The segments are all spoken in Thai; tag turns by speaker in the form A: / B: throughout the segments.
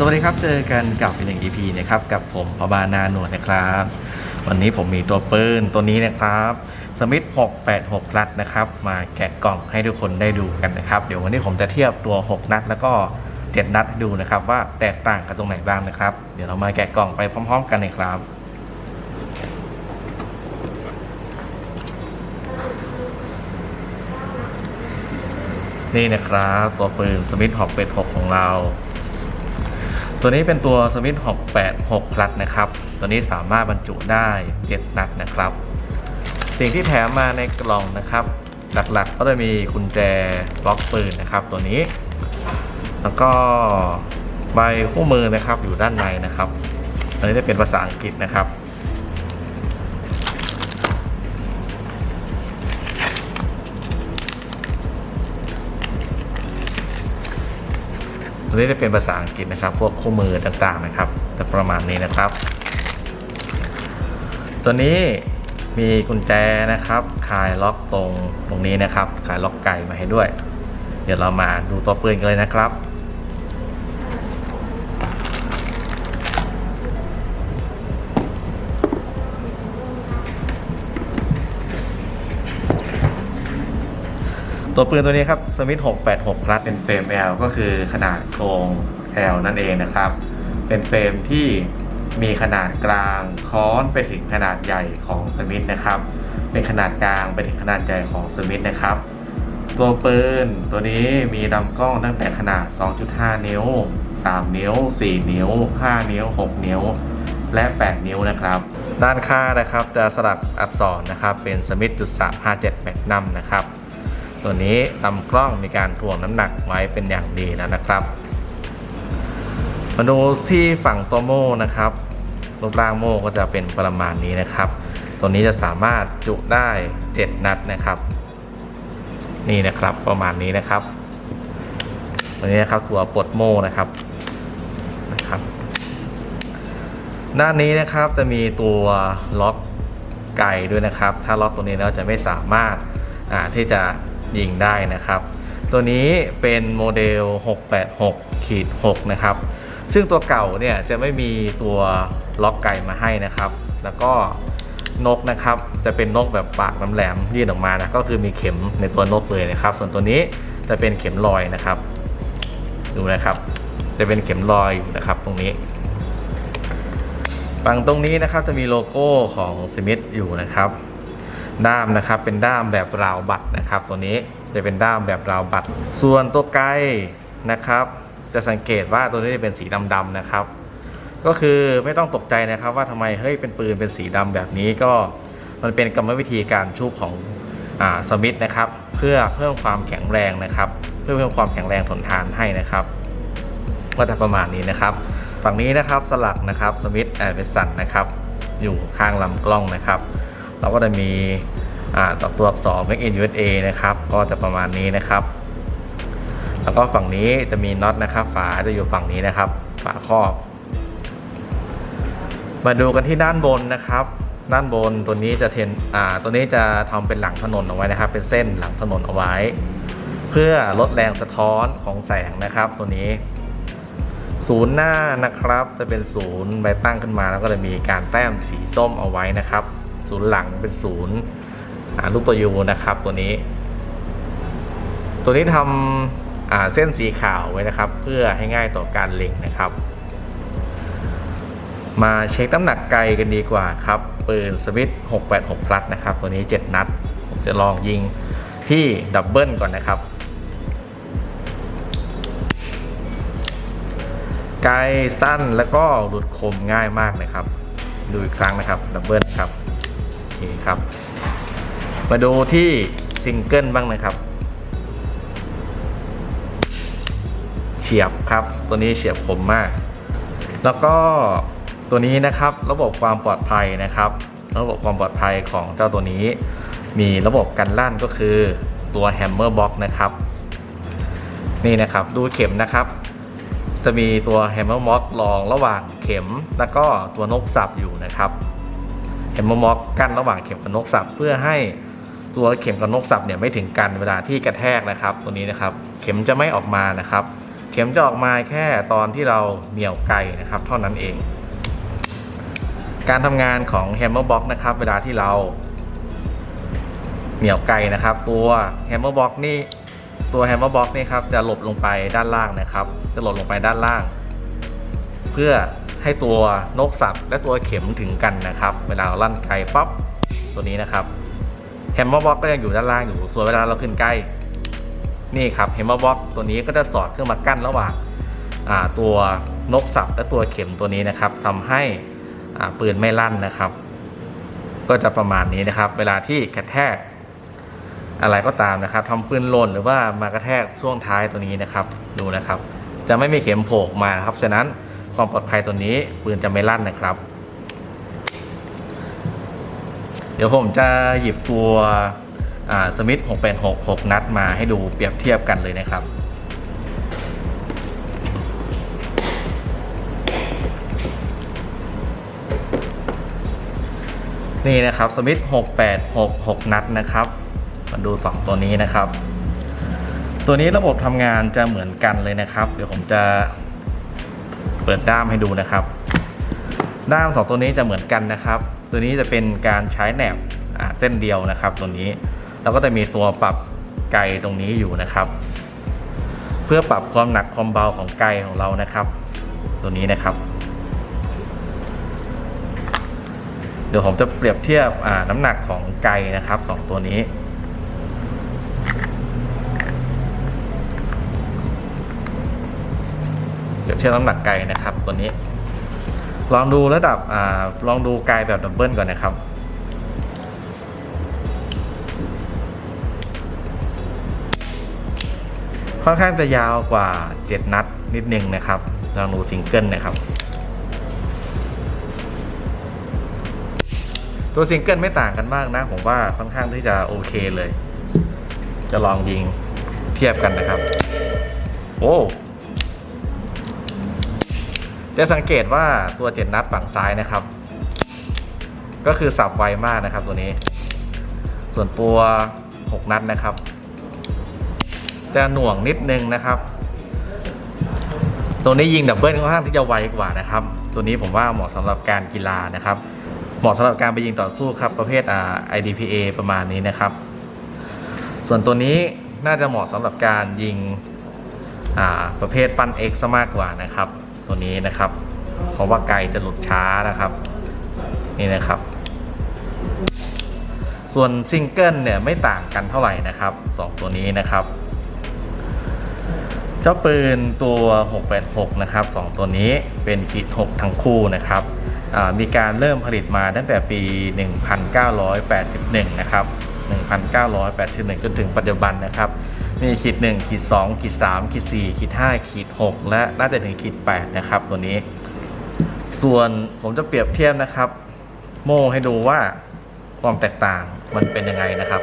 A: สวัสดีครับ เจอกันกับอีกหนึ่ง EP นะครับ กับผมพบานาหนวดนะครับ วันนี้ผมมีตัวปืนตัวนี้นะครับสมิธ686 นัดนะครับ มาแกะกล่องให้ทุกคนได้ดูกันนะครับ เดี๋ยววันนี้ผมจะเทียบตัว 6 นัด แล้วก็ 7 นัดให้ดูนะครับ ว่าแตกต่างกันตรงไหนบ้างนะครับ เดี๋ยวเรามาแกะกล่องไปพร้อม ๆ กันเลยครับนี่นะครับ ตัวปืนสมิธ6 8 6 ของเรา ตัวนี้เป็นตัวสมิธ686พลัดนะครับ ตัวนี้สามารถบรรจุได้ 7 นัดนะครับ สิ่งที่แถมมาในกล่องนะครับ หลักๆ ก็จะมีกุญแจบล็อกปืนนะครับ ตัวนี้ แล้วก็ใบคู่มือนะครับอยู่ด้านในนะครับ อันนี้จะเป็นภาษาอังกฤษนะครับ ตัวนี้จะเป็นภาษาอังกฤษนะครับ พวกคู่มือต่างๆนะครับ จะประมาณนี้นะครับ ตัวนี้มีกุญแจนะครับคลายล็อกตรงตรงนี้นะครับคลายล็อกไก่มาให้ด้วย เดี๋ยวเรามาดูตัวปืนกันเลยนะครับ ตัวปืนตัวนี้ครับสมิธ686 plus เป็นเฟรม L ก็คือขนาดโครง L นั่นเองนะครับ เป็นเฟรมที่มีขนาดกลางค้อนไปถึงขนาดใหญ่ของสมิธนะครับ เป็นขนาดกลางไปถึงขนาดใหญ่ของสมิธนะครับ ตัวปืนตัวนี้มีลำกล้องตั้งแต่ขนาด 2.5 นิ้ว 3 นิ้ว 4 นิ้ว 5 นิ้ว 6 นิ้ว และ 8 นิ้วนะครับ ด้านข้างนะครับจะสลักอักษรนะครับเป็นสมิธจุด357แมกนัมนะครับ ตัวนี้ลำกล้องมีการถ่วงน้ำหนักไว้เป็นอย่างดีแล้วนะครับ มาดูที่ฝั่งตัวโม่นะครับรูปร่างโม่ก็จะเป็นประมาณนี้นะครับ ตัวนี้จะสามารถจุได้ 7 นัดนะครับ นี่นะครับประมาณนี้นะครับ ตัวนี้นะครับตัวปลดโม่นะครับนะครับด้านนี้นะครับจะมีตัวล็อกไก่ด้วยนะครับ ถ้าล็อกตัวนี้แล้วจะไม่สามารถที่จะ ยิงได้นะครับ ตัวนี้เป็นโมเดล 686ขีด6นะครับ ซึ่งตัวเก่าเนี่ยจะไม่มีตัวล็อกไก่มาให้นะครับ แล้วก็นกนะครับ จะเป็นนกแบบปากน้ำแหลมยื่นออกมานะก็คือมีเข็มในตัวนกเลยนะครับ ส่วนตัวนี้จะเป็นเข็มลอยนะครับ ดูนะครับ จะเป็นเข็มลอยอยู่นะครับ ตรงนี้ฝั่งตรงนี้นะครับจะมีโลโก้ของสมิธอยู่นะครับ ด้ามนะครับเป็นด้ามแบบราวบัตรนะครับ ตัวนี้จะเป็นด้ามแบบราวบัตร ส่วนตัวไกลนะครับ จะสังเกตว่าตัวนี้จะเป็นสีดำๆนะครับ ก็คือไม่ต้องตกใจนะครับว่าทำไมเฮ้ยเป็นปืนเป็นสีดำแบบนี้ก็มันเป็นกรรมวิธีการชุบของอ่าสมิธนะครับ เพื่อเพิ่มความแข็งแรงนะครับ เพื่อเพิ่มความแข็งแรงทนทานให้นะครับก็จะประมาณนี้นะครับ ฝั่งนี้นะครับสลักนะครับสมิธแอนด์เวสันนะครับ อยู่ข้างลำกล้องนะครับ เราก็จะมีอ่าตัวอักษร Make in USA นะครับ ก็จะประมาณนี้นะครับ แล้วก็ฝั่งนี้จะมีน็อตนะครับ ฝาจะอยู่ฝั่งนี้นะครับ ฝาครอบ มาดูกันที่ด้านบนนะครับ ด้านบนตัวนี้จะเทนอ่าตัวนี้จะทำเป็นหลังถนนเอาไว้นะครับ เป็นเส้นหลังถนนเอาไว้ เพื่อลดแรงสะท้อนของแสงนะครับ ตัวนี้ศูนย์หน้านะครับ จะเป็นศูนย์ใบตั้งขึ้นมาแล้วก็จะมีการแต้มสีส้มเอาไว้นะครับ ศูนย์หลังเป็นศูนย์ลูกตัวยูนะครับตัวนี้ ตัวนี้ทำเส้นสีขาวไว้นะครับ เพื่อให้ง่ายต่อการเล็งนะครับ มาเช็คน้ำหนักไกลกันดีกว่าครับปืนสวิต686 พลัสนะครับ ตัวนี้ 7 นัด ผมจะลองยิงที่ดับเบิลก่อนนะครับ ไกลสั้นแล้วก็หลุดคมง่ายมากนะครับ ดูอีกครั้งนะครับดับเบิลครับ เคครับ มาดูที่ซิงเกิลบ้างนะครับ เฉียบครับ ตัวนี้เฉียบคมมาก แล้วก็ตัวนี้นะครับระบบความปลอดภัยนะครับ ระบบความปลอดภัยของเจ้าตัวนี้ มีระบบกันลั่นก็คือตัว Hammer Box นะครับ นี่นะครับดูเข็มนะครับ จะมีตัว Hammer Box รองระหว่างเข็ม แล้วก็ตัวนกสับอยู่นะครับ Hammer Box กั้นระหว่างเข็มกับนกสับเพื่อให้ตัวเข็มกับนกสับเนี่ยไม่ถึงกันเวลาที่กระแทกนะครับ ตัวนี้นะครับ เข็มจะไม่ออกมานะครับ เข็มจะออกมาแค่ตอนที่เราเหนี่ยวไกนะครับ เท่านั้นเอง การทำงานของ Hammer Box นะครับ เวลาที่เราเหนี่ยวไกนะครับ ตัว Hammer Box นี่ตัว Hammer Box นี่ครับจะหลบลงไปด้านล่างนะครับ จะหลบลงไปด้านล่าง เพื่อ ให้ตัวนกสับและตัวเข็มถึงกันนะครับ เวลาเราลั่นไกปั๊บตัวนี้นะครับ Hammer Box ก็ยังอยู่ด้านล่างอยู่ส่วนเวลาเราขึ้นใกล้นี่ครับ Hammer Box ตัวนี้ก็จะสอดขึ้นมากั้นระหว่างาตัวนกสับและตัวเข็มตัวนี้นะครับทำให้ปืนไม่ลั่นนะครับ ก็จะประมาณนี้นะครับ เวลาที่กระแทกอะไรก็ตามนะครับทำปืนหล่นหรือว่ามากระแทกช่วงท้ายตัวนี้นะครับ ดูนะครับ จะไม่มีเข็มโผล่มาครับฉะนั้น ความปลอดภัยตัวนี้ปืนจะไม่ลั่นนะครับ เดี๋ยวผมจะหยิบตัวสมิธ686 6 นัดมาให้ดูเปรียบเทียบกันเลยนะครับนี่นะครับสมิธ686 6 นัดนะครับ มาดู 2 ตัวนี้นะครับ ตัวนี้ระบบทำงานจะเหมือนกันเลยนะครับ เดี๋ยวผมจะ เปิดด้ามให้ดูนะครับ ด้าม 2 ตัวนี้จะเหมือนกันนะครับ ตัวนี้จะเป็นการใช้แหนบเส้นเดียวนะครับ ตัวนี้แล้วก็จะมีตัวปรับไกตรงนี้อยู่นะครับ เพื่อปรับความหนักความเบาของไกของเรานะครับ ตัวนี้นะครับ เดี๋ยวผมจะเปรียบเทียบน้ำหนักของไกนะครับสองตัวนี้ เทียบน้ำหนักไกนะครับ ตัวนี้ ลองดูระดับอ่าลองดูไกแบบดับเบิลก่อนนะครับค่อนข้างจะยาวกว่า 7 นัดนิดนึงนะครับลองดูซิงเกิลนะครับ ตัวซิงเกิลไม่ต่างกันมากนะ ผมว่าค่อนข้างที่จะโอเคเลย จะลองยิงเทียบกันนะครับ โอ้ จะสังเกตว่าตัวเจ็ดนัดฝั่งซ้ายนะครับ ก็คือสับไวมากนะครับตัวนี้ ส่วนตัว 6 นัดนะครับ จะหน่วงนิดนึงนะครับ ตัวนี้ยิงดับเบิลค่อนข้างที่จะไวกว่านะครับ ตัวนี้ผมว่าเหมาะสำหรับการกีฬานะครับ เหมาะสำหรับการไปยิงต่อสู้ครับประเภทอ่า IDPA ประมาณนี้นะครับ ส่วนตัวนี้น่าจะเหมาะสำหรับการยิงอ่าประเภทปั้น X ซะมากกว่านะครับ ตัวนี้นะครับ เพราะว่าไกจะหลุดช้านะครับ นี่นะครับ ส่วนซิงเกิลเนี่ยไม่ต่างกันเท่าไหร่นะครับสองตัวนี้นะครับ เจ้าปืนตัว 686 นะครับ 2 ตัวนี้เป็นขีด6ทั้งคู่นะครับมีการเริ่มผลิตมาตั้งแต่ปี 1981 นะครับ 1981 จนถึงปัจจุบันนะครับ มีขีด1ขีด2ขีด3ขีด4ขีด5ขีด6และน่าจะถึงขีด8นะครับตัวนี้ ส่วนผมจะเปรียบเทียบนะครับ โม่ให้ดูว่าความแตกต่างมันเป็นยังไงนะครับ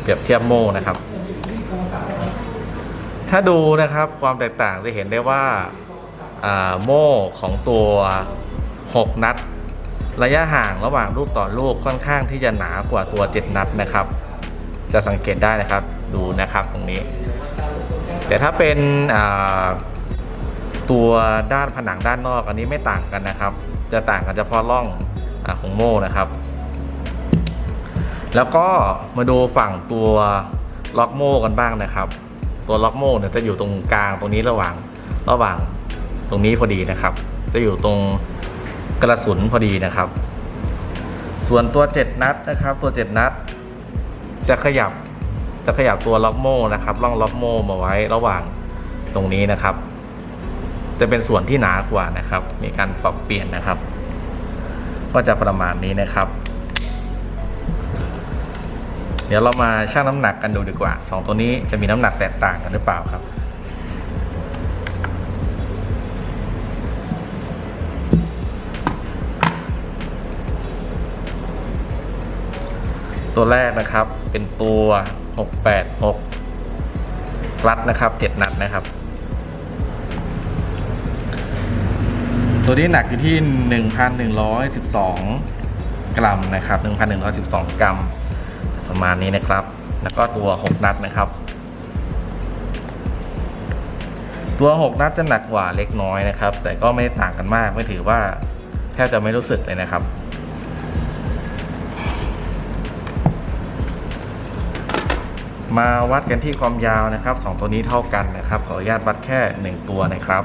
A: เปรียบเทียบโม่นะครับ ถ้าดูนะครับความแตกต่างจะเห็นได้ว่าโม่ของตัว 6 นัด ระยะห่างระหว่างลูกต่อลูกค่อนข้างที่จะหนากว่าตัว 7 นัดนะครับ จะสังเกตได้นะครับดูนะครับตรงนี้ แต่ถ้าเป็นตัวด้านผนังด้านนอกอันนี้ไม่ต่างกันนะครับ จะต่างกันเฉพาะร่องอของโม่นะครับ แล้วก็มาดูฝั่งตัวล็อกโม่กันบ้างนะครับ ตัวล็อกโม่เนี่ยจะอยู่ตรงกลางตรงนี้ระหว่างระหว่างตรงนี้พอดีนะครับ จะอยู่ตรงกระสุนพอดีนะครับ ส่วนตัว 7 นัดนะครับ ตัว 7 นัด จะขยับจะขยับตัวล็อกโม่นะครับล่องล็อกโม่มาไว้ระหว่างตรงนี้นะครับ จะเป็นส่วนที่หนากว่านะครับ มีการปรับเปลี่ยนนะครับ ก็จะประมาณนี้นะครับ เดี๋ยวเรามาชั่งน้ำหนักกันดูดีกว่า 2 ตัวนี้จะมีน้ำหนักแตกต่างกันหรือเปล่าครับ ตัวแรกนะครับ เป็นตัว 686 รัดนะครับ 7 นัดนะครับ ตัวนี้หนักอยู่ที่ 1,112 กรัมนะครับ 1,112 กรัม ประมาณนี้นะครับ แล้วก็ตัว 6 นัดนะครับตัว 6 นัดจะหนักกว่าเล็กน้อยนะครับ แต่ก็ไม่ต่างกันมากไม่ถือว่าแทบจะไม่รู้สึกเลยนะครับ มาวัดกันที่ความยาวนะครับ 2 ตัวนี้เท่ากันนะครับ ขออนุญาตวัดแค่ 1 ตัวนะครับ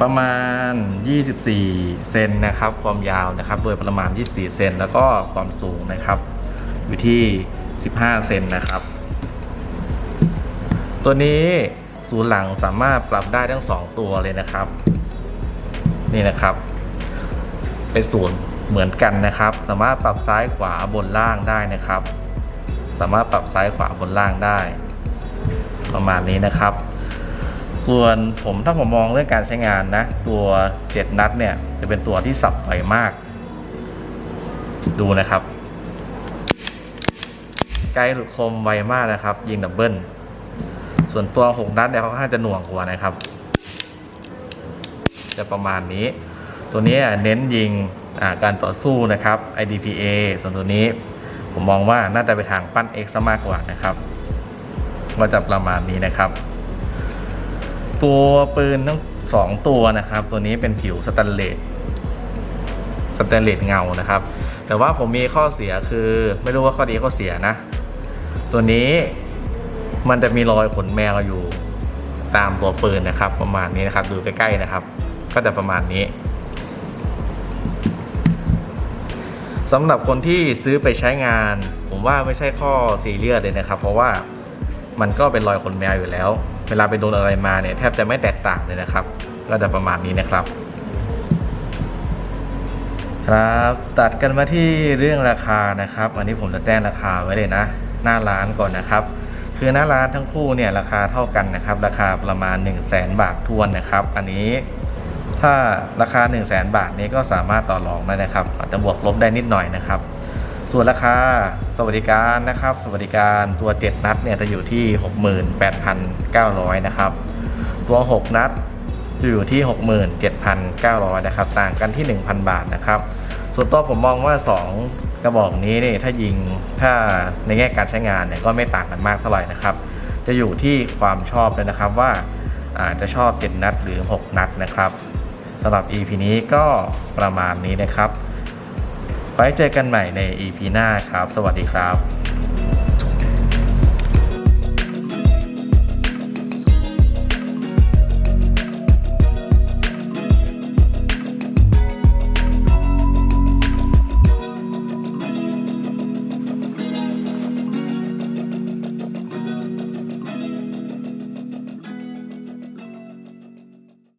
A: ประมาณ 24 เซนนะครับ ความยาวนะครับ โดยประมาณ 24 เซนแล้วก็ความสูงนะครับ อยู่ที่ 15 เซนนะครับ ตัวนี้ศูนย์หลังสามารถปรับได้ทั้ง 2 ตัวเลยนะครับ นี่นะครับ เป็นศูนย์ เหมือนกันนะครับ สามารถปรับซ้ายขวาบนล่างได้นะครับ สามารถปรับซ้ายขวาบนล่างได้ ประมาณนี้นะครับ ส่วนผมถ้าผมมองเรื่องการใช้งานนะ ตัว 7 นัดเนี่ยจะเป็นตัวที่สับไวมาก ดูนะครับไกลหลุดคมไวมากนะครับ ยิงดับเบิลส่วนตัว 6 นัดเนี่ยเขาค่อนข้างจะหน่วงกว่านะครับ จะประมาณนี้ ตัวนี้เน้นยิง การต่อสู้นะครับ IDPA ส่วนตัวนี้ผมมองว่าน่าจะไปทางปั้น X ซะมากกว่านะครับ ก็จะประมาณนี้นะครับ ตัวปืนทั้งสองตัวนะครับ ตัวนี้เป็นผิวสแตนเลสสแตนเลสเงานะครับ แต่ว่าผมมีข้อเสียคือไม่รู้ว่าข้อดีข้อเสียนะ ตัวนี้มันจะมีรอยขนแมวอยู่ตามตัวปืนนะครับ ประมาณนี้นะครับ ดูใกล้ๆนะครับ ก็จะประมาณนี้ สำหรับคนที่ซื้อไปใช้งาน ผมว่าไม่ใช่ข้อซีเรียสเลยนะครับ เพราะว่ามันก็เป็นรอยขนแมวอยู่แล้ว เวลาไปโดนอะไรมาเนี่ยแทบจะไม่แตกต่างเลยนะครับ ก็จะประมาณนี้นะครับ ครับตัดกันมาที่เรื่องราคานะครับ อันนี้ผมจะแจ้งราคาไว้เลยนะ หน้าร้านก่อนนะครับ คือหน้าร้านทั้งคู่เนี่ยราคาเท่ากันนะครับ ราคาประมาณ 1 0 0 0 0แบาททวนนะครับ อันนี้ ถ้าราคา 1 0 0 0 0แบาทนี้ก็สามารถต่อรองได้นะครับอาจจะบวกลบได้นิดหน่อยนะครับ ส่วนราคาสวัสดิการนะครับ สวัสดิการตัว 7 นัดเนี่ยจะอยู่ที่ 68,900 นะครับ ตัว 6 นัดจะอยู่ที่ 67,900 นะครับ ต่างกันที่ 1,000 บาทนะครับ ส่วนตัวผมมองว่า 2 กระบอกนี้นี่ถ้ายิงถ้าในแง่การใช้งานเนี่ยก็ไม่ต่างกันมากเท่าไหร่นะครับ จะอยู่ที่ความชอบเลยนะครับว่าอาจจะชอบ 7 นัดหรือ 6 นัดนะครับ สำหรับ EP นี้ก็ประมาณนี้นะครับ ไว้เจอกันใหม่ใน EP หน้าครับ สวัสดีครับ